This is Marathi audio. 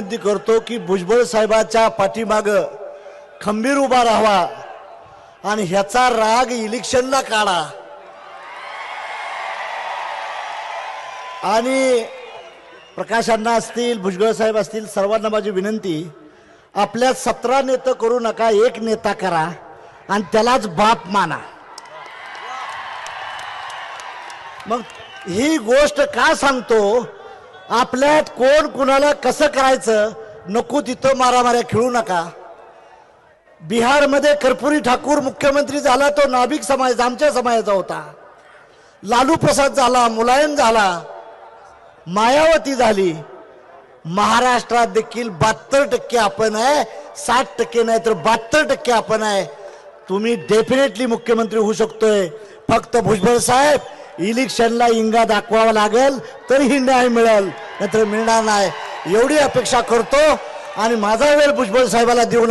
विनंती करतो की भुजबळ साहेबाच्या पाठीमाग खंबीर उभा राहावा आणि ह्याचा राग इलेक्शनला काढा. आणि प्रकाशांना असतील भुजबळ साहेब असतील सर्वांना माझी विनंती आपल्या सतरा नेतं करू नका एक नेता करा आणि त्यालाच बाप माना. मग ही गोष्ट का सांगतो? आपल्यात कोण कुणाला कसं करायचं नको तिथं मारामाऱ्या खेळू नका. बिहारमध्ये कर्पुरी ठाकूर मुख्यमंत्री झाला तो नाभिक समाज आमच्या समाजाचा होता. लालू प्रसाद झाला मुलायम झाला मायावती झाली. महाराष्ट्रात देखील बहात्तर टक्के आपण आहे साठ टक्के नाही तर बहात्तर टक्के आपण आहे. तुम्ही डेफिनेटली मुख्यमंत्री होऊ शकतोय. फक्त भुजबळ साहेब इलेक्शनला इंगा दाखवावा लागेल तरीही न्याय मिळेल. नाहीतर मिळणार नाही. एवढी अपेक्षा करतो आणि माझा वेळ भुजबळ साहेबाला देऊ